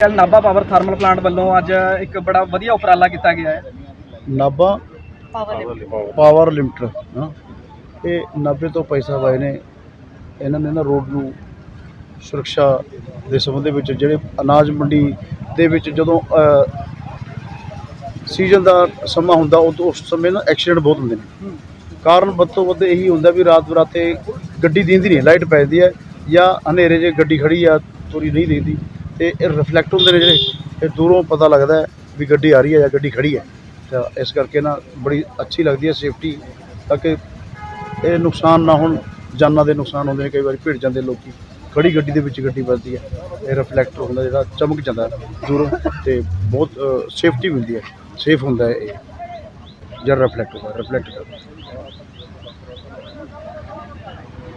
ਛੱਡ Nabha power thermal plant ਵੱਲੋਂ ਅੱਜ ਇੱਕ ਬੜਾ ਵਧੀਆ ਉਪਰਾਲਾ ਕੀਤਾ ਗਿਆ ਹੈ। ਨਾਭਾ ਪਾਵਰ ਲਿਮਟਰ ਇਹ 90 ਤੋਂ ਪੈਸਾ ਵਾਏ ਨੇ ਇਹਨਾਂ ਨੇ ਨਾ ਰੋਡ ਨੂੰ ਸੁਰੱਖਿਆ ਦੇ ਸੰਬੰਧ ਵਿੱਚ ਜਿਹੜੇ ਅਨਾਜ ਮੰਡੀ ਦੇ ਵਿੱਚ ਜਦੋਂ ਸੀਜ਼ਨ ਦਾ ਸਮਾਂ ਹੁੰਦਾ ਉਦੋਂ ਉਸ ਸਮੇਂ ਨਾ ਐਕਸੀਡੈਂਟ ਬਹੁਤ ਹੁੰਦੇ ਨੇ। ਕਾਰਨ ਵੱਧ ਤੋਂ ਵੱਧ ਇਹੀ ਹੁੰਦਾ ਵੀ ਰਾਤ ਬਰਾਤੇ ਗੱਡੀ ਦੀਂਦੀ ਨਹੀਂ ਲਾਈਟ ਪੈ ਜਾਂਦੀ ਹੈ ਜਾਂ ਹਨੇਰੇ 'ਚ ਗੱਡੀ ਖੜੀ ਆ ਤੁਰੀ ਨਹੀਂ ਦਿੰਦੀ ਤੇ ਇਹ ਰਿਫਲੈਕਟ ਹੁੰਦੇ ਨੇ ਜਿਹੜੇ ਇਹ ਦੂਰੋਂ ਪਤਾ ਲੱਗਦਾ ਵੀ ਗੱਡੀ ਆ ਰਹੀ ਹੈ ਜਾਂ ਗੱਡੀ ਖੜੀ ਹੈ। ਤਾਂ ਇਸ ਕਰਕੇ ਨਾ ਬੜੀ ਅੱਛੀ ਲੱਗਦੀ ਹੈ ਸੇਫਟੀ ਤਾਂ ਕਿ ਇਹ ਨੁਕਸਾਨ ਨਾ ਹੋਣ, ਜਾਨਾਂ ਦੇ ਨੁਕਸਾਨ ਹੁੰਦੇ ਨੇ ਕਈ ਵਾਰੀ ਭਿੜ ਜਾਂਦੇ ਲੋਕੀ। ਖੜੀ ਗੱਡੀ ਦੇ ਵਿੱਚ ਗੱਡੀ ਵੱਜਦੀ ਹੈ ਇਹ ਰਿਫਲੈਕਟਰ ਹੁੰਦਾ ਜਿਹੜਾ ਚਮਕ ਜਾਂਦਾ ਹੈ ਦੂਰੋਂ ਤੇ ਬਹੁਤ ਸੇਫਟੀ ਮਿਲਦੀ ਹੈ ਸੇਫ ਹੁੰਦਾ ਹੈ ਇਹ। ਜਦ ਰਿਫਲੈਕਟ ਹੁੰਦਾ ਰਿਫਲੈਕਟ ਕਰਦਾ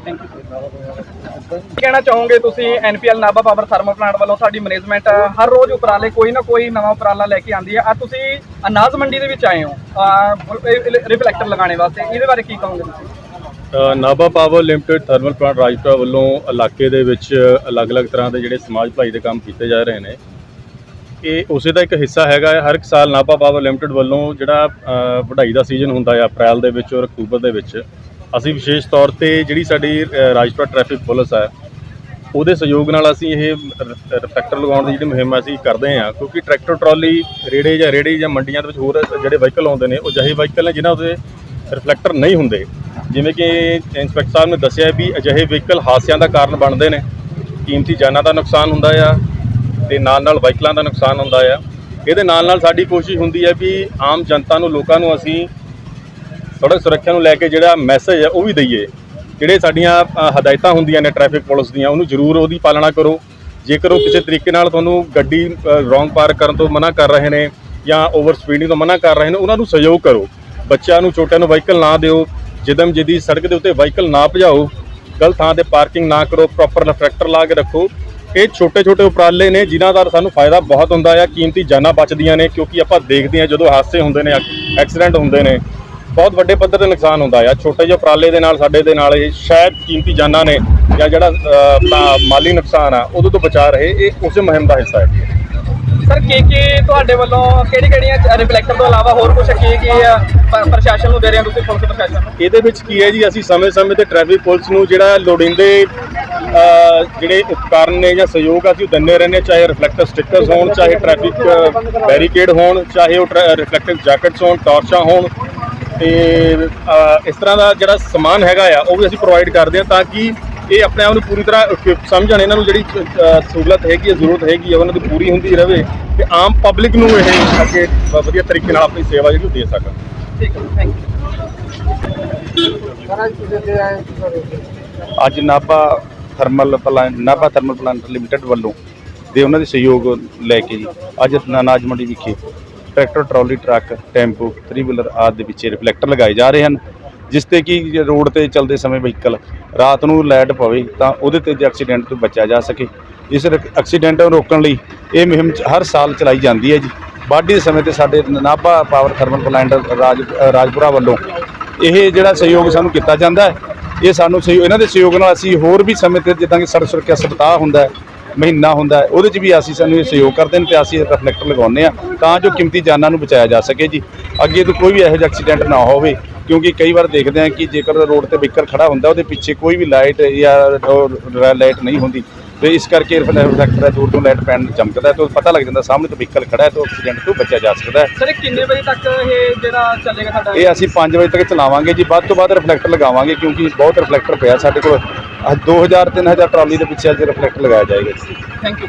ਕੀ ਕਹਿਣਾ ਚਾਹੋਗੇ ਤੁਸੀਂ NPL Nabha power thermal plant ਵੱਲੋਂ? ਸਾਡੀ ਮੈਨੇਜਮੈਂਟ ਹਰ ਰੋਜ਼ ਉਪਰਾਲੇ, ਕੋਈ ਨਾ ਕੋਈ ਨਵਾਂ ਉਪਰਾਲਾ ਲੈ ਕੇ ਆਉਂਦੀ ਹੈ ਆ ਤੁਸੀਂ ਅਨਾਜ ਮੰਡੀ ਦੇ ਵਿੱਚ ਆਏ ਹੋ। ਰਿਫਲੈਕਟਰ ਲਗਾਉਣੇ ਵਾਸਤੇ, ਇਹਦੇ ਬਾਰੇ ਕੀ ਕਹੋਗੇ ਤੁਸੀਂ? Nabha power limited thermal plant Rajpura ਵੱਲੋਂ ਇਲਾਕੇ ਦੇ ਵਿੱਚ ਅਲੱਗ-ਅਲੱਗ ਤਰ੍ਹਾਂ ਦੇ ਜਿਹੜੇ ਸਮਾਜ ਭਲਾਈ ਦੇ ਕੰਮ ਕੀਤੇ ਜਾ ਰਹੇ ਨੇ। ਇਹ ਉਸੇ ਦਾ ਇੱਕ ਹਿੱਸਾ ਹੈਗਾ ਹੈ। ਹਰ ਇੱਕ ਸਾਲ ਨਾਭਾ ਪਾਵਰ ਲਿਮਟਿਡ ਵੱਲੋਂ ਜਿਹੜਾ ਵਢਾਈ ਦਾ ਸੀਜ਼ਨ ਹੁੰਦਾ ਹੈ ਅਪ੍ਰੈਲ ਦੇ ਵਿੱਚ ਔਰ ਅਕਤੂਬਰ ਦੇ ਵਿੱਚ, ਅਸੀਂ ਵਿਸ਼ੇਸ਼ ਤੌਰ ਤੇ ਜਿਹੜੀ ਸਾਡੀ ਰਾਜਪੁਰਾ ਟ੍ਰੈਫਿਕ ਪੁਲਿਸ ਹੈ, ਉਹਦੇ ਸਹਿਯੋਗ ਨਾਲ ਅਸੀਂ ਇਹ ਰਿਫਲੈਕਟਰ ਲਗਾਉਣ ਦੀ ਜਿਹੜੀ ਮੁਹਿੰਮ ਅਸੀਂ ਕਰਦੇ ਹਾਂ, ਕਿਉਂਕਿ ਟਰੈਕਟਰ ਟਰਾਲੀ ਰੇੜੇ ਜਾਂ ਰੇੜੀ ਜਾਂ ਮੰਡੀਆਂ ਦੇ ਵਿੱਚ ਹੋਰ ਜਿਹੜੇ ਵਹੀਕਲ ਆਉਂਦੇ ਨੇ, ਉਹ ਜਿਹੇ ਵਹੀਕਲ ਨੇ ਜਿਨ੍ਹਾਂ ਦੇ ਰਿਫਲੈਕਟਰ ਨਹੀਂ ਹੁੰਦੇ। ਜਿਵੇਂ ਕਿ ਇੰਸਪੈਕਟਰ ਸਾਹਿਬ ਨੇ ਦੱਸਿਆ ਵੀ ਅਜਿਹੇ ਵਹੀਕਲ ਹਾਦਸਿਆਂ ਦਾ ਕਾਰਨ ਬਣਦੇ ਨੇ। ਕੀਮਤੀ ਜਾਨਾਂ ਦਾ ਨੁਕਸਾਨ ਹੁੰਦਾ ਆ ਤੇ ਨਾਲ ਨਾਲ ਵਹੀਕਲਾਂ ਦਾ ਨੁਕਸਾਨ ਹੁੰਦਾ ਆ। ਇਹਦੇ ਨਾਲ ਨਾਲ ਸਾਡੀ ਕੋਸ਼ਿਸ਼ ਹੁੰਦੀ ਹੈ ਵੀ ਆਮ ਜਨਤਾ ਨੂੰ, ਲੋਕਾਂ ਨੂੰ ਅਸੀਂ ਸੜਕ ਸੁਰੱਖਿਆ ਨੂੰ ਲੈ ਕੇ ਜਿਹੜਾ ਮੈਸੇਜ ਹੈ ਉਹ ਵੀ ਦਈਏ। ਜਿਹੜੇ ਸਾਡੀਆਂ ਹਦਾਇਤਾਂ ਹੁੰਦੀਆਂ ਨੇ ਟ੍ਰੈਫਿਕ ਪੁਲਿਸ ਦੀਆਂ, ਉਹਨੂੰ ਜ਼ਰੂਰ ਉਹਦੀ ਪਾਲਣਾ ਕਰੋ। ਜੇਕਰ ਉਹ ਕਿਸੇ ਤਰੀਕੇ ਨਾਲ ਤੁਹਾਨੂੰ ਗੱਡੀ ਰੋਂਗ ਪਾਰਕ ਕਰਨ ਤੋਂ ਮਨਾ ਕਰ ਰਹੇ ਨੇ ਜਾਂ ਓਵਰ ਸਪੀਡਿੰਗ ਤੋਂ ਮਨਾ ਕਰ ਰਹੇ ਨੇ, ਉਹਨਾਂ ਨੂੰ ਸਹਿਯੋਗ ਕਰੋ। ਬੱਚਿਆਂ ਨੂੰ, ਛੋਟਿਆਂ ਨੂੰ ਵਾਹੀਕਲ ਨਾ ਦਿਓ ਜਿਦਮ ਜਿੱਦੀ ਸੜਕ ਦੇ ਉੱਤੇ ਵਾਹੀਕਲ ਨਾ ਭਜਾਓ, ਗਲਤ ਥਾਂ ਤੇ ਪਾਰਕਿੰਗ ਨਾ ਕਰੋ ਪ੍ਰੋਪਰ ਰਿਫਲੈਕਟਰ ਲਾ ਕੇ ਰੱਖੋ। ਇਹ ਛੋਟੇ ਛੋਟੇ ਉਪਰਾਲੇ ਨੇ, ਜਿਨ੍ਹਾਂ ਦਾ ਸਾਨੂੰ ਫਾਇਦਾ ਬਹੁਤ ਹੁੰਦਾ ਆ, ਕੀਮਤੀ ਜਾਨਾਂ ਬਚਦੀਆਂ ਨੇ, ਕਿਉਂਕਿ ਆਪਾਂ ਦੇਖਦੇ ਹਾਂ ਜਦੋਂ ਹਾਦਸੇ ਹੁੰਦੇ ਨੇ, ਐਕਸੀਡੈਂਟ ਹੁੰਦੇ ਨੇ, ਬਹੁਤ ਵੱਡੇ ਪੱਧਰ ਤੇ ਨੁਕਸਾਨ ਹੁੰਦਾ ਆ। ਛੋਟੇ ਜਿਹੇ ਉਪਰਾਲੇ ਦੇ ਨਾਲ, ਸਾਡੇ ਦੇ ਨਾਲ ਇਹ ਸ਼ਾਇਦ ਕੀਮਤੀ ਜਾਨਾਂ ਨੇ ਜਾਂ ਜਿਹੜਾ ਮਾਲੀ ਨੁਕਸਾਨ ਆ, ਉਹਦੇ ਤੋਂ ਬਚਾ ਰਹੇ, ਇਹ ਉਸੇ ਮੁਹਿੰਮ ਦਾ ਹਿੱਸਾ ਹੈ। ਸਰ ਕੀ ਕੀ ਤੁਹਾਡੇ ਵੱਲੋਂ ਕਿਹੜੀ ਕਿਹੜੀਆਂ ਰਿਫਲੈਕਟਰ ਤੋਂ ਇਲਾਵਾ ਹੋਰ ਕੁਝ ਕੀ ਕੀ ਪ੍ਰਸ਼ਾਸਨ ਨੂੰ ਦੇ ਰਹੇ ਹੋ ਤੁਸੀਂ ਪੁਲਿਸ ਪ੍ਰਸ਼ਾਸਨ ਨੂੰ? ਇਹਦੇ ਵਿੱਚ ਕੀ ਹੈ ਜੀ ਅਸੀਂ ਸਮੇਂ-ਸਮੇਂ ਤੇ ਟ੍ਰੈਫਿਕ ਪੁਲਿਸ ਨੂੰ ਜਿਹੜਾ ਲੋੜੀਂਦੇ ਜਿਹੜੇ ਉਪਕਰਨ ਨੇ ਜਾਂ ਸਹਿਯੋਗ ਆ ਅਸੀਂ ਉਹ ਦਿੰਦੇ ਰਹਿੰਦੇ ਹਾਂ, ਚਾਹੇ ਰਿਫਲੈਕਟਰ ਸਟਿੱਕਰਸ ਹੋਣ ਚਾਹੇ ਟ੍ਰੈਫਿਕ ਬੈਰੀਕੇਡ ਹੋਣ ਚਾਹੇ ਉਹ ਰਿਫਲੈਕਟਿਵ ਜੈਕਟਸ ਹੋਣ ਟਾਰਚਾਂ ਹੋਣ ਤੇ ਇਸ ਤਰ੍ਹਾਂ ਦਾ ਜਿਹੜਾ ਸਮਾਨ ਹੈਗਾ ਆ ਉਹ ਵੀ ਅਸੀਂ ਪ੍ਰੋਵਾਈਡ ਕਰਦੇ ਹਾਂ ਤਾਂ ਕਿ ਇਹ ਆਪਣੇ ਆਪ ਨੂੰ ਪੂਰੀ ਤਰ੍ਹਾਂ ਸਮਝਣ ਇਹਨਾਂ ਨੂੰ ਜਿਹੜੀ ਸਹੂਲਤ ਹੈਗੀ ਹੈ ਜ਼ਰੂਰਤ ਹੈਗੀ ਹੈ ਉਹਨਾਂ ਦੀ ਪੂਰੀ ਹੁੰਦੀ ਰਹੇ ਤੇ ਆਮ ਪਬਲਿਕ ਨੂੰ ਇਹ ਅੱਗੇ ਵਧੀਆ ਤਰੀਕੇ ਨਾਲ ਆਪਣੀ ਸੇਵਾ ਜਿਹੜੀ ਦੇ ਸਕਣ। ਠੀਕ ਹੈ ਥੈਂਕ ਯੂ ਅੱਜ Nabha thermal plant Nabha thermal plant limited ਵੱਲੋਂ ਦੇ ਉਹਨਾਂ ਦੇ ਸਹਿਯੋਗ ਲੈ ਕੇ ਜੀ। ਅੱਜ ਅਨਾਜ ਮੰਡੀ ਵਿਖੇ tractor trolley truck tempo three wheeler ਆਦਿ ਦੇ ਵਿੱਚ ਰਿਫਲੈਕਟਰ ਲਗਾਏ ਜਾ ਰਹੇ ਹਨ। ਜਿਸ ਤੇ ਕਿ ਰੋਡ ਤੇ ਚੱਲਦੇ ਸਮੇਂ ਵਹੀਕਲ ਰਾਤ ਨੂੰ ਲਾਈਟ ਪਵੇ ਤਾਂ ਉਹਦੇ ਤੇ ਜੇ ਐਕਸੀਡੈਂਟ ਤੋਂ ਬਚਿਆ ਜਾ ਸਕੇ। ਇਸ ਰਕ- ਐਕਸੀਡੈਂਟ ਨੂੰ ਰੋਕਣ ਲਈ ਇਹ ਮੁਹਿੰਮ ਹਰ ਸਾਲ ਚਲਾਈ ਜਾਂਦੀ ਹੈ ਜੀ। ਵਾਢੀ ਦੇ ਸਮੇਂ ਤੇ ਸਾਡੇ ਨਾਭਾ ਪਾਵਰ ਥਰਮਲ ਪਲਾਂਟ ਰਾਜ, ਰਾਜਪੁਰਾ ਵੱਲੋਂ ਇਹ ਜਿਹੜਾ ਸਹਿਯੋਗ ਸਾਨੂੰ ਕੀਤਾ ਜਾਂਦਾ ਹੈ, ਇਹ ਸਾਨੂੰ ਸਹਿਯੋਗ ਇਹਨਾਂ ਦੇ ਸਹਿਯੋਗ ਨਾਲ ਅਸੀਂ ਹੋਰ ਵੀ ਸਮੇਂ ਤੇ ਜਿੱਦਾਂ ਕਿ ਸੜਕ ਸੁਰੱਖਿਆ ਸਪਤਾਹ ਹੁੰਦਾ ਹੈ ਮਹੀਨਾ ਹੁੰਦਾ ਉਹਦੇ 'ਚ ਵੀ ਅਸੀਂ ਸਾਨੂੰ ਇਹ ਸਹਿਯੋਗ ਕਰਦੇ ਨੇ ਤੇ ਅਸੀਂ ਰਿਫਲੈਕਟਰ ਲਗਾਉਂਦੇ ਆ ਤਾਂ ਜੋ ਕੀਮਤੀ ਜਾਨਾਂ ਨੂੰ ਬਚਾਇਆ ਜਾ ਸਕੇ ਜੀ। ਅੱਗੇ ਤੋਂ ਕੋਈ ਵੀ ਇਹੋ ਜਿਹਾ ਐਕਸੀਡੈਂਟ ਨਾ ਹੋਵੇ ਕਿਉਂਕਿ ਕਈ ਵਾਰ ਦੇਖਦੇ ਆ ਕਿ ਜੇਕਰ ਰੋਡ ਤੇ ਵਹੀਕਲ ਖੜਾ ਹੁੰਦਾ ਉਹਦੇ ਪਿੱਛੇ ਕੋਈ ਵੀ ਲਾਈਟ ਜਾਂ ਲਾਈਟ ਨਹੀਂ ਹੁੰਦੀ। ਤੇ ਇਸ ਕਰਕੇ ਰਿਫਲੈਕਟਰ ਹੈ ਦੂਰ ਤੋਂ ਲਾਈਟ ਪੈਣ ਚਮਕਦਾ ਤਾਂ ਪਤਾ ਲੱਗ ਜਾਂਦਾ ਸਾਹਮਣੇ ਤੋਂ ਵਹੀਕਲ ਖੜਾ ਹੈ ਤਾਂ ਐਕਸੀਡੈਂਟ ਤੋਂ ਬਚਿਆ ਜਾ ਸਕਦਾ ਹੈ। ਸਰ ਇਹ ਕਿੰਨੇ ਵਜੇ ਤੱਕ ਇਹ ਜਿਹੜਾ ਚੱਲੇਗਾ ਸਾਡਾ ਇਹ ਅਸੀਂ 5 ਵਜੇ ਤੱਕ ਚਲਾਵਾਂਗੇ ਜੀ। ਵੱਧ ਤੋਂ ਵੱਧ ਰਿਫਲੈਕਟਰ ਲਗਾਵਾਂਗੇ ਕਿਉਂਕਿ ਬਹੁਤ ਰਿਫਲੈਕਟਰ ਪਿਆ ਸਾਡੇ ਕੋਲ। 2000 3000 ਟਰਾਲੀ ਦੇ ਪਿੱਛੇ ਅੱਜ ਰਿਫਲੈਕਟ ਲਗਾਇਆ ਜਾਏਗਾ ਜੀ। Thank you